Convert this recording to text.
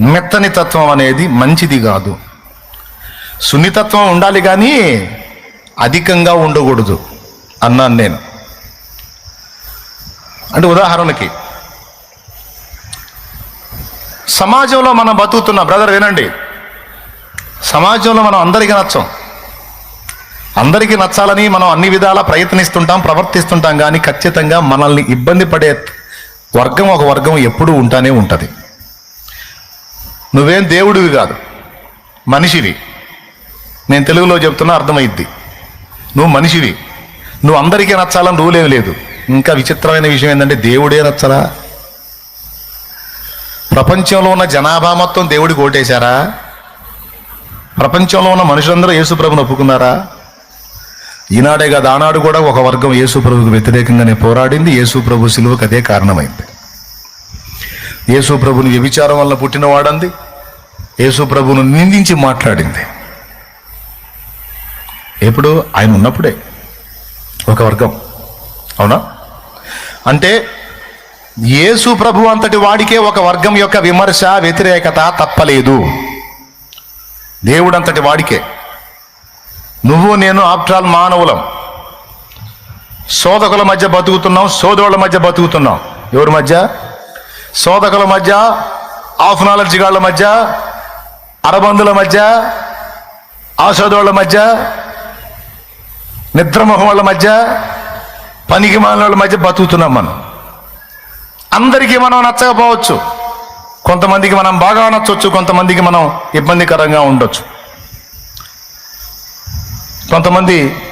మెత్తని తత్వం అనేది మంచిది కాదు. సున్నితత్వం ఉండాలి కానీ అధికంగా ఉండకూడదు అన్నాను నేను. అంటే ఉదాహరణకి సమాజంలో మనం బతుకుతున్న. బ్రదర్ వినండి. సమాజంలో మనం అందరికీ నచ్చం. అందరికీ నచ్చాలని మనం అన్ని విధాలా ప్రయత్నిస్తుంటాం ప్రవర్తిస్తుంటాం కానీ ఖచ్చితంగా మనల్ని ఇబ్బంది పడే వర్గం ఒక వర్గం ఎప్పుడూ ఉంటానే ఉంటుంది. నువ్వేం దేవుడివి కాదు. మనిషివి. నేను తెలుగులో చెప్తున్నా అర్థమైద్ది. నువ్వు మనిషివి. నువ్వు అందరికీ నచ్చాలని రూల్ లేదు. ఇంకా విచిత్రమైన విషయం ఏంటంటే దేవుడే నచ్చరా? ప్రపంచంలో ఉన్న జనాభా మొత్తం దేవుడికి ఓటేశారా? ప్రపంచంలో ఉన్న మనుషులందరూ యేసుప్రభుని ఒప్పుకున్నారా? ఈనాడే కాదు ఆనాడు కూడా ఒక వర్గం యేసుప్రభుకు వ్యతిరేకంగానే పోరాడింది. యేసుప్రభు సిలువకు అదే కారణమైంది. యేసుప్రభుని వ్యభిచారం వల్ల పుట్టినవాడంది. యేసుప్రభును నిందించి మాట్లాడింది. ఎప్పుడు ఆయన ఉన్నప్పుడే. ఒక వర్గం. అవునా? అంటే యేసు ప్రభు అంతటి వాడికే ఒక వర్గం యొక్క విమర్శ వ్యతిరేకత తప్పలేదు. దేవుడంతటి వాడికే. నువ్వు నేను ఆఫ్టర్ ఆల్ మానవులం. శోధకుల మధ్య బతుకుతున్నాం సోదరుల మధ్య బతుకుతున్నాం. ఎవరి మధ్య? శోధకుల మధ్య ఆఫ్ నాలెడ్జ్ మధ్య అరబందుల మధ్య ఆశోదోళ్ళ మధ్య నిద్రమొహం వాళ్ళ మధ్య పనికి వాళ్ళ మధ్య బతుకుతున్నాం మనం. అందరికీ మనం నచ్చకపోవచ్చు. కొంతమందికి మనం బాగా నచ్చవచ్చు కొంతమందికి మనం ఇబ్బందికరంగా ఉండొచ్చు. కొంతమంది